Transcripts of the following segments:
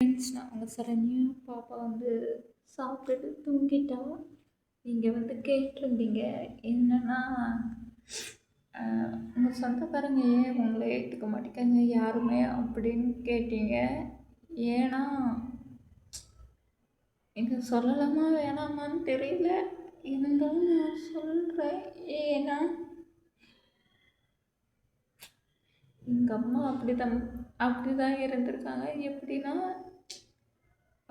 Friends நான் உங்கள் சரண்யா பாப்பா வந்து சாப்பிட்டுட்டு தூங்கிட்டா நீங்கள் வந்து கேட்டிருந்தீங்க. என்னன்னா உங்கள் சொந்தக்காரங்க ஏன் உங்களை ஏற்றுக்க மாட்டேங்காங்க? யாருமே அப்படின்னு கேட்டீங்க. ஏன்னா எனக்கு சொல்லலாமா வேணாமான்னு தெரியல. இருந்தாலும் நான் சொல்கிறேன் ஏன்னா எங்கள் அம்மா அப்படி தான் அப்படி தான் இருந்திருக்காங்க. எப்படின்னா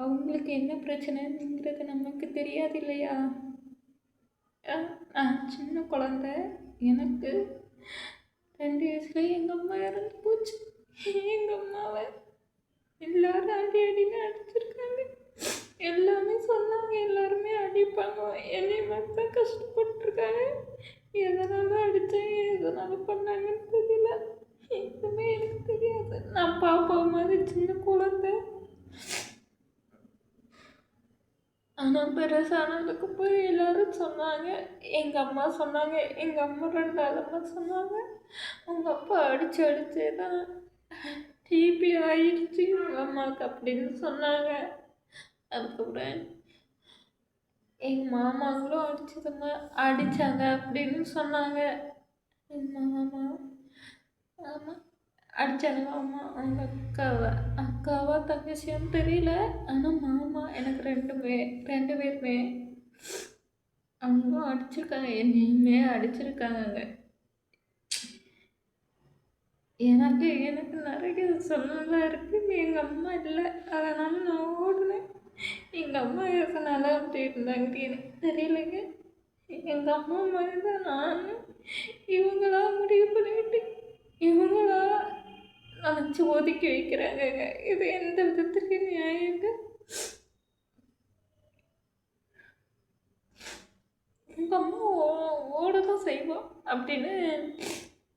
அவங்களுக்கு என்ன பிரச்சனைங்கிறது நமக்கு தெரியாது இல்லையா நான் சின்ன குழந்த. எனக்கு ரெண்டு வயசுல எங்கள் அம்மா இறந்து போச்சு. எங்கள் அம்மாவை எல்லாரும் அடி அடின்னு அடிச்சிருக்காங்க. எல்லாமே சொன்னாங்க. எல்லாருமே அடிப்பாங்க. என்னை மட்டும் கஷ்டப்பட்டுருக்காங்க. எதனால அடித்தேன்? எதனால பண்ணாங்கன்னு தெரியல. எதுவுமே எனக்கு தெரியாது. நான் பாப்பா மாதிரி சின்ன குழந்தை. ஆனால் பெருசானதுக்கு போய் எல்லோரும் சொன்னாங்க எங்கள் அம்மா சொன்னாங்க எங்கள் அம்மா ரெண்டாவது அம்மா சொன்னாங்க. உங்கள் அப்பா அடித்து அடித்து தான் டிபி ஆயிடுச்சு உங்கள் அம்மாவுக்கு அப்படின்னு சொன்னாங்க. அதுக்கப்புறம் எங்கள் மாமாங்களும் அடிச்சதுங்க அடித்தாங்க அப்படின்னு சொன்னாங்க. எங்கள் மாமா அடித்தாங்க அம்மா அவங்க அக்காவை. அக்காவா தங்கச்சியான்னு தெரியல. ஆனால் மாமா எனக்கு ரெண்டுமே ரெண்டு பேருமே அவங்களும் அடிச்சிருக்காங்க. என்னையுமே அடிச்சிருக்காங்க எனக்கு எனக்கு நிறைய சொல்லலாம் இருக்குது எங்கள் அம்மா இல்லை. அதனால் நான் ஓடினேன். எங்கள் அம்மா எதனால அப்படி இருந்தாங்க எனக்கு தெரியலைங்க. எங்கள் அம்மா மாதிரி தான் நான் இவங்களா முடிவு பண்ணிக்கிட்டேன் வச்சு ஒதுக்கி வைக்கிறாங்க. இது எந்த விதத்துக்கு நியாயங்க? உங்கள் அம்மா ஓ ஓட தான் செய்வோம் அப்படின்னு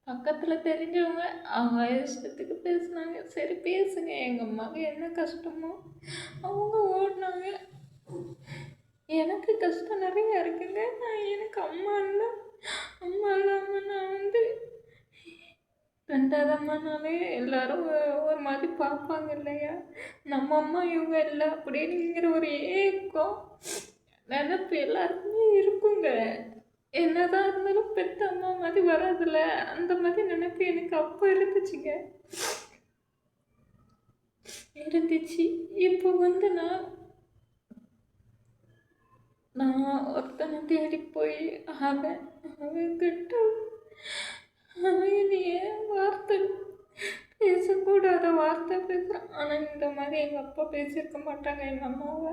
பக்கத்தில் தெரிஞ்சவங்க அவங்க இஷ்டத்துக்கு பேசுனாங்க. சரி பேசுங்க. எங்கள் அம்மாவுக்கு என்ன கஷ்டமோ அவங்க ஓடினாங்க. எனக்கு கஷ்டம் நிறையா இருக்குங்க. நான் எனக்கு அம்மா இல்லை அம்மா இல்லாமல் நான் வந்து ரெண்டாவது அம்மானாலே எல்லாரும் ஒரு மாதிரி பார்ப்பாங்க இல்லையா? நம்ம அம்மா இவங்க இல்லை அப்படின்னுங்கிற ஒரு ஏக்கம் நினப்பு எல்லாருக்குமே இருக்குங்க. என்னதான் இருந்தாலும் பெத்த அம்மா மாதிரி வராதுல்ல அந்த மாதிரி நினைப்பு எனக்கு அப்போ இருந்துச்சுங்க. இருந்துச்சு. இப்போ வந்து நான் நான் ஒருத்தனை தேடி போய் அவன் அவன் கிட்ட என்னைய வார்த்தை பேசக்கூடாத வார்த்தை பேசுகிறான் ஆனால் இந்த மாதிரி எங்கள் அப்பா பேசியிருக்க மாட்டாங்க. எங்கள் அம்மாவை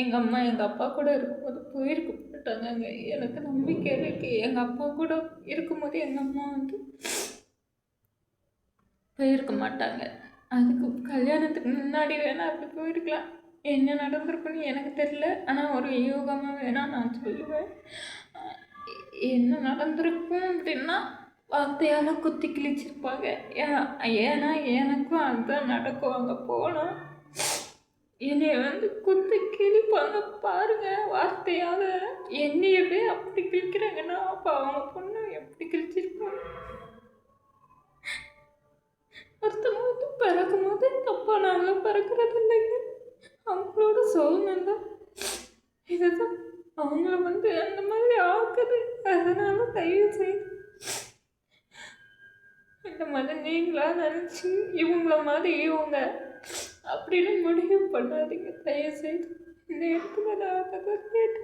எங்கள் அம்மா எங்கள் அப்பா கூட இருக்கும்போது போயிருக்க மாட்டாங்க எனக்கு நம்பிக்கை இருக்குது எங்கள் அப்பா கூட இருக்கும்போது எங்கள் அம்மா வந்து போயிருக்க மாட்டாங்க. அதுக்கு கல்யாணத்துக்கு முன்னாடி வேணால் அப்படி போயிருக்கலாம். என்ன நடந்திருக்குன்னு எனக்கு தெரியல. ஆனால் ஒரு யோகமாக வேணால் நான் சொல்லுவேன். என்ன நடந்திருக்கும் அப்படின்னா வார்த்தையால் குத்தி கிழிச்சிருப்பாங்க. ஏன்னா எனக்கும் அதுதான் நடக்கும். அங்கே போனால் என்னைய வந்து குத்தி கிழிப்பாங்க பாருங்க வார்த்தையால். என்னையவே அப்படி கிழிக்கிறாங்கன்னா அப்போ அவங்க பொண்ணு எப்படி கிழிச்சிருப்பாங்க ஒருத்தவங்க வந்து பிறக்கும் போது தப்பாக நாங்கள் பிறக்கிறது இல்லைங்க. அவங்களோட சோழம் தான் இதுதான். அவங்கள வந்து அந்த மாதிரி ஆக்க நீங்களா நினச்சி இவங்கள மாதிரி இவங்க அப்படின்னு முடிவு பண்ணாதீங்க. தயவுசெய்து இந்த இடத்துல நான் கேட்டு